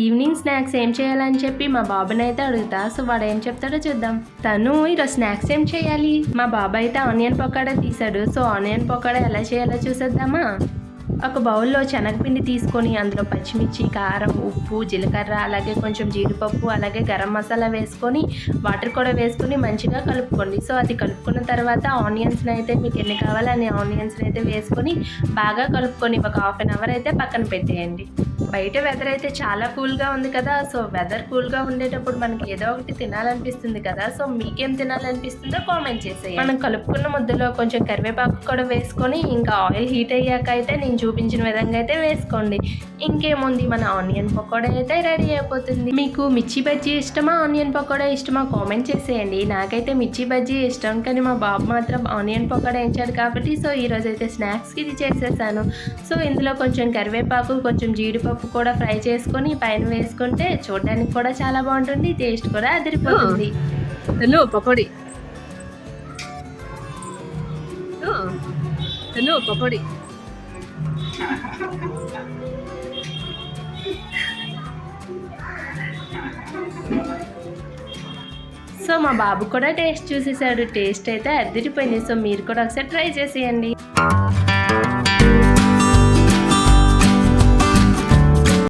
Evening snacks ఏం చేయాలని చెప్పి మా బాబుని అయితే అడుగుతా. సో వాడు ఏం చెప్తాడో చూద్దాం. తను ఈరోజు స్నాక్స్ ఏం చేయాలి? మా బాబు అయితే ఆనియన్ పకోడా తీసాడు. సో ఆనియన్ పకోడా ఎలా చేయాలో చూసేద్దామా? ఒక బౌల్లో శనగపిండి తీసుకొని అందులో పచ్చిమిర్చి కారం ఉప్పు జీలకర్ర అలాగే కొంచెం జీడిపప్పు అలాగే గరం మసాలా వేసుకొని వాటర్ కూడా వేసుకొని మంచిగా కలుపుకోండి. సో అది కలుపుకున్న తర్వాత ఆనియన్స్ని అయితే మీకు ఎన్ని కావాలో అన్ని ఆనియన్స్ని అయితే వేసుకొని బాగా కలుపుకొని ఒక హాఫ్ అన్ అవర్ అయితే పక్కన పెట్టేయండి. బయట వెదర్ అయితే చాలా కూల్గా ఉంది కదా. సో వెదర్ కూల్గా ఉండేటప్పుడు మనకి ఏదో ఒకటి తినాలనిపిస్తుంది కదా. సో మీకేం తినాలనిపిస్తుందో కామెంట్ చేసేయండి. మనం కలుపుకున్న ముద్దలో కొంచెం కరివేపాకు కూడా వేసుకొని ఇంకా ఆయిల్ హీట్ అయ్యాక అయితే నేను చూపించిన విధంగా అయితే వేసుకోండి. ఇంకేముంది? మన ఆనియన్ పకోడా అయితే రెడీ అయిపోతుంది. మీకు మిర్చి బజ్జీ ఇష్టమా? ఆనియన్ పకోడా ఇష్టమా? కామెంట్ చేసేయండి. నాకైతే మిర్చి బజ్జీ ఇష్టం కానీ మా బాబు మాత్రం ఆనియన్ పకోడా వేయించాడు కాబట్టి సో ఈరోజు అయితే స్నాక్స్కి ఇది చేసేసాను. సో ఇందులో కొంచెం కరివేపాకు కొంచెం జీడిపప్పు కూడా ఫ్రై చేసుకొని పైన వేసుకుంటే చూడడానికి కూడా చాలా బాగుంటుంది టేస్ట్ కూడా అదిరిపోతుంది. తిను పకోడీ. తిను పకోడీ. సో మా బాబు కూడా టేస్ట్ చూసేసాడు టేస్ట్ అయితే అదిరిపోయింది. సో మీరు కూడా ఒకసారి ట్రై చేసేయండి.